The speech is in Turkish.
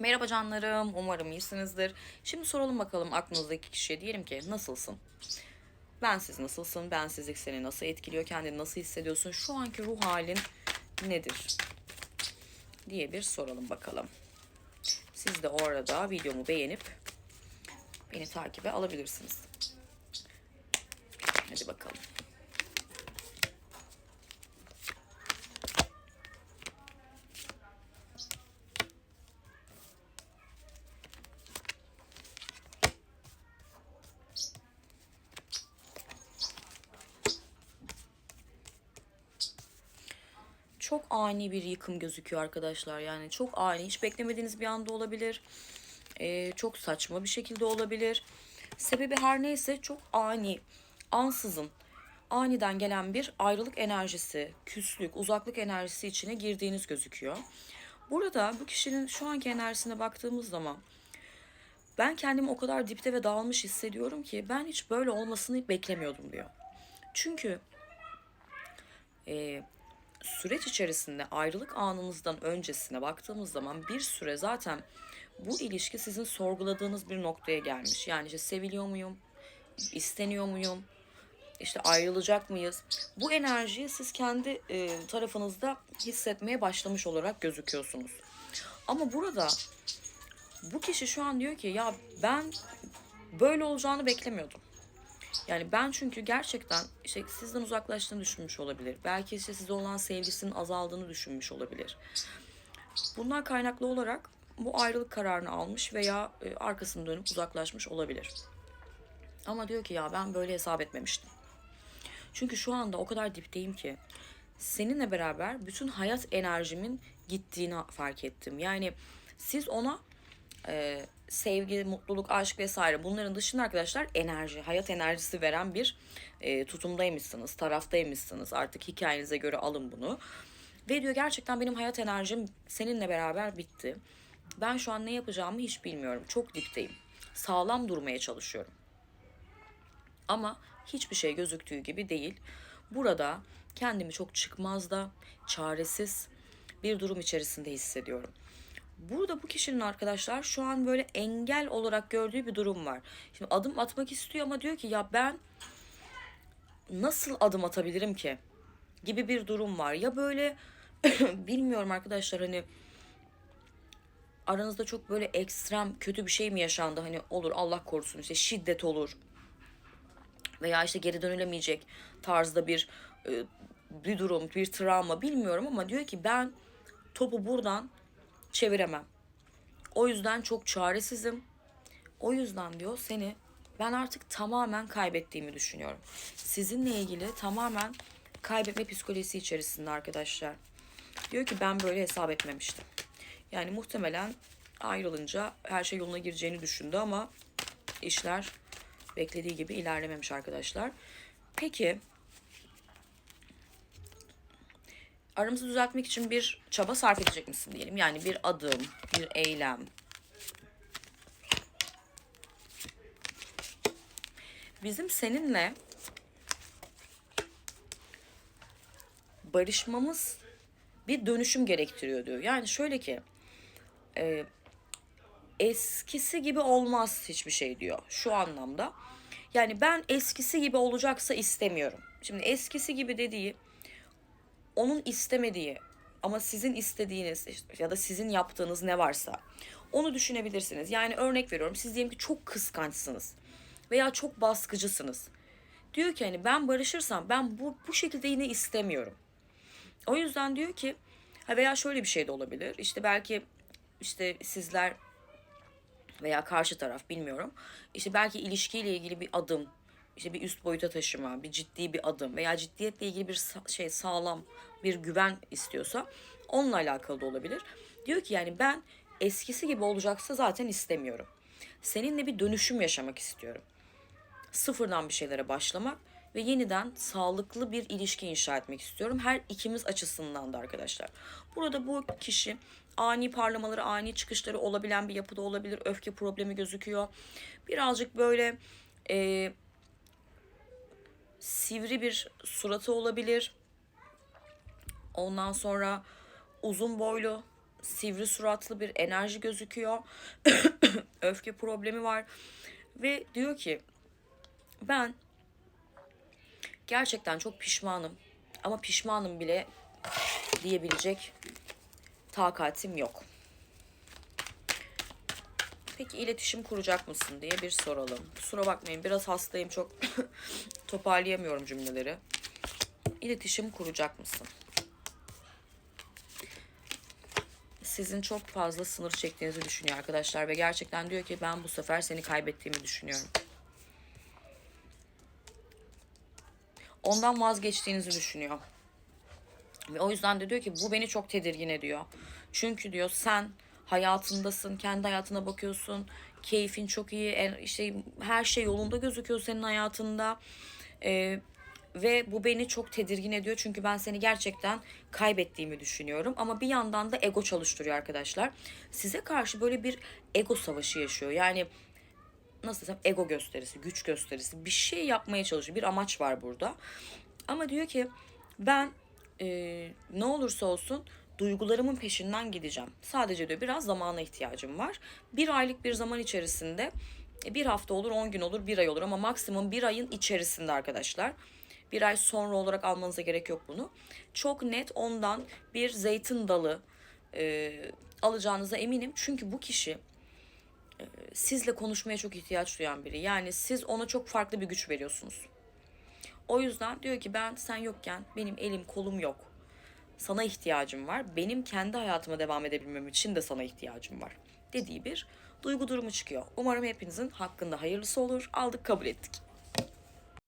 Merhaba canlarım, umarım iyisinizdir. Şimdi soralım bakalım aklınızdaki kişiye diyelim ki nasılsın? Ben siz nasılsın? Bensizlik seni nasıl etkiliyor? Kendini nasıl hissediyorsun? Şu anki ruh halin nedir? diye bir soralım bakalım. Siz de o arada videomu beğenip beni takibe alabilirsiniz. Hadi bakalım. Çok ani bir yıkım gözüküyor arkadaşlar. Yani çok ani, hiç beklemediğiniz bir anda olabilir. Ee, çok saçma bir şekilde olabilir. Sebebi her neyse çok ani, ansızın, aniden gelen bir ayrılık enerjisi, küslük, uzaklık enerjisi içine girdiğiniz gözüküyor. Burada bu kişinin şu anki enerjisine baktığımız zaman ben kendimi o kadar dipte ve dağılmış hissediyorum ki ben hiç böyle olmasını beklemiyordum diyor. Çünkü e, süreç içerisinde ayrılık anınızdan öncesine baktığımız zaman bir süre zaten bu ilişki sizin sorguladığınız bir noktaya gelmiş. Yani işte seviliyor muyum? isteniyor muyum? İşte ayrılacak mıyız? Bu enerjiyi siz kendi e, tarafınızda hissetmeye başlamış olarak gözüküyorsunuz. Ama burada bu kişi şu an diyor ki ya ben böyle olacağını beklemiyordum. Yani ben çünkü gerçekten işte sizden uzaklaştığını düşünmüş olabilir. Belki işte size olan sevgisinin azaldığını düşünmüş olabilir. Bunlar kaynaklı olarak bu ayrılık kararını almış veya e, arkasını dönüp uzaklaşmış olabilir. Ama diyor ki ya ben böyle hesap etmemiştim. Çünkü şu anda o kadar dipteyim ki seninle beraber bütün hayat enerjimin gittiğini fark ettim. Yani siz ona e, sevgi, mutluluk, aşk vesaire bunların dışında arkadaşlar enerji, hayat enerjisi veren bir e, tutumdaymışsınız, taraftaymışsınız. Artık hikayenize göre alın bunu. Ve diyor gerçekten benim hayat enerjim seninle beraber bitti. Ben şu an ne yapacağımı hiç bilmiyorum. Çok dipteyim. Sağlam durmaya çalışıyorum. Ama hiçbir şey gözüktüğü gibi değil. Burada kendimi çok çıkmazda, çaresiz bir durum içerisinde hissediyorum. Burada bu kişinin arkadaşlar şu an böyle engel olarak gördüğü bir durum var. Şimdi adım atmak istiyor ama diyor ki ya ben nasıl adım atabilirim ki? Gibi bir durum var. Ya böyle bilmiyorum arkadaşlar hani aranızda çok böyle ekstrem kötü bir şey mi yaşandı? Hani olur Allah korusun işte şiddet olur. Veya işte geri dönülemeyecek tarzda bir e, bir durum, bir travma bilmiyorum ama diyor ki ben topu buradan çeviremem. O yüzden çok çaresizim. O yüzden diyor seni ben artık tamamen kaybettiğimi düşünüyorum. Sizinle ilgili tamamen kaybetme psikolojisi içerisinde arkadaşlar. Diyor ki ben böyle hesap etmemiştim. Yani muhtemelen ayrılınca her şey yoluna gireceğini düşündü ama işler beklediği gibi ilerlememiş arkadaşlar. Peki aramızı düzeltmek için bir çaba sarf edecek misin diyelim. Yani bir adım, bir eylem. Bizim seninle barışmamız bir dönüşüm gerektiriyor diyor. Yani şöyle ki e, eskisi gibi olmaz hiçbir şey diyor şu anlamda. Yani ben eskisi gibi olacaksa istemiyorum. Şimdi eskisi gibi dediği onun istemediği ama sizin istediğiniz ya da sizin yaptığınız ne varsa onu düşünebilirsiniz. Yani örnek veriyorum siz diyelim ki çok kıskançsınız veya çok baskıcısınız. Diyor ki hani ben barışırsam ben bu, bu şekilde yine istemiyorum. O yüzden diyor ki veya şöyle bir şey de olabilir. İşte belki işte sizler veya karşı taraf bilmiyorum. İşte belki ilişkiyle ilgili bir adım işte bir üst boyuta taşıma, bir ciddi bir adım veya ciddiyetle ilgili bir şey sağlam bir güven istiyorsa onunla alakalı da olabilir. Diyor ki yani ben eskisi gibi olacaksa zaten istemiyorum. Seninle bir dönüşüm yaşamak istiyorum. Sıfırdan bir şeylere başlamak ve yeniden sağlıklı bir ilişki inşa etmek istiyorum. Her ikimiz açısından da arkadaşlar. Burada bu kişi ani parlamaları, ani çıkışları olabilen bir yapıda olabilir. Öfke problemi gözüküyor. Birazcık böyle e, sivri bir suratı olabilir. Ondan sonra uzun boylu, sivri suratlı bir enerji gözüküyor. Öfke problemi var. Ve diyor ki ben gerçekten çok pişmanım. Ama pişmanım bile diyebilecek takatim yok. Peki iletişim kuracak mısın diye bir soralım. Kusura bakmayın biraz hastayım çok toparlayamıyorum cümleleri. İletişim kuracak mısın? Sizin çok fazla sınır çektiğinizi düşünüyor arkadaşlar ve gerçekten diyor ki ben bu sefer seni kaybettiğimi düşünüyorum. Ondan vazgeçtiğinizi düşünüyor. Ve o yüzden de diyor ki bu beni çok tedirgin ediyor. Çünkü diyor sen hayatındasın, kendi hayatına bakıyorsun. Keyfin çok iyi, en- işte her şey yolunda gözüküyor senin hayatında. Ee, ve bu beni çok tedirgin ediyor çünkü ben seni gerçekten kaybettiğimi düşünüyorum. Ama bir yandan da ego çalıştırıyor arkadaşlar. Size karşı böyle bir ego savaşı yaşıyor. Yani nasıl desem ego gösterisi, güç gösterisi bir şey yapmaya çalışıyor. Bir amaç var burada. Ama diyor ki ben e, ne olursa olsun duygularımın peşinden gideceğim. Sadece diyor biraz zamana ihtiyacım var. Bir aylık bir zaman içerisinde e, bir hafta olur, on gün olur, bir ay olur ama maksimum bir ayın içerisinde arkadaşlar. Bir ay sonra olarak almanıza gerek yok bunu. Çok net ondan bir zeytin dalı e, alacağınıza eminim. Çünkü bu kişi e, sizle konuşmaya çok ihtiyaç duyan biri. Yani siz ona çok farklı bir güç veriyorsunuz. O yüzden diyor ki ben sen yokken benim elim kolum yok. Sana ihtiyacım var. Benim kendi hayatıma devam edebilmem için de sana ihtiyacım var. Dediği bir duygu durumu çıkıyor. Umarım hepinizin hakkında hayırlısı olur. Aldık kabul ettik.